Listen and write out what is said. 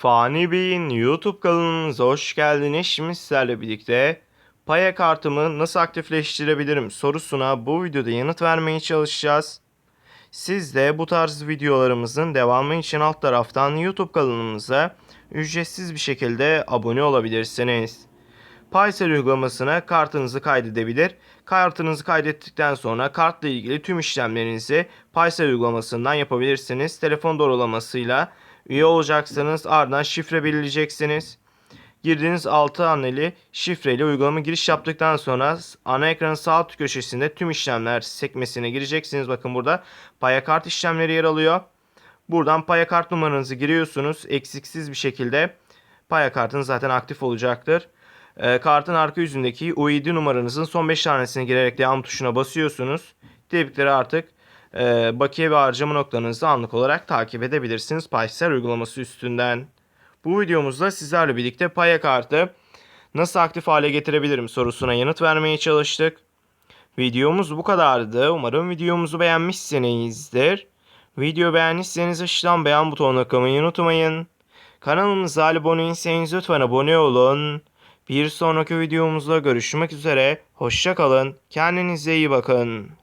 Fani Bey'in YouTube kanalımıza hoş geldiniz. Şimdi sizlerle birlikte Paya kartımı nasıl aktifleştirebilirim sorusuna bu videoda yanıt vermeye çalışacağız. Siz de bu tarz videolarımızın devamı için alt taraftan YouTube kanalımıza ücretsiz bir şekilde abone olabilirsiniz. Paysel uygulamasına kartınızı kaydedebilir. Kartınızı kaydettikten sonra kartla ilgili tüm işlemlerinizi Paysel uygulamasından yapabilirsiniz. Telefon doğrulamasıyla üye olacaksınız. Ardından şifre belirleyeceksiniz. Girdiğiniz 6 haneli şifreyle uygulama giriş yaptıktan sonra ana ekranın sağ alt köşesinde tüm işlemler sekmesine gireceksiniz. Bakın burada paya kart işlemleri yer alıyor. Buradan paya kart numaranızı giriyorsunuz. Eksiksiz bir şekilde paya kartınız zaten aktif olacaktır. Ee, kartın arka yüzündeki UID numaranızın son 5 tanesini girerek devam tuşuna basıyorsunuz. Tebrikleri artık e, bakiye ve harcama noktanızı anlık olarak takip edebilirsiniz Paysel uygulaması üstünden. Bu videomuzda sizlerle birlikte paya kartı nasıl aktif hale getirebilirim sorusuna yanıt vermeye çalıştık. Videomuz bu kadardı. Umarım videomuzu beğenmişsinizdir. Video beğendiyseniz aşağıdan beğen butonuna tıklamayı unutmayın. Kanalımıza abone değilseniz lütfen abone olun. Bir sonraki videomuzda görüşmek üzere. Hoşçakalın. Kendinize iyi bakın.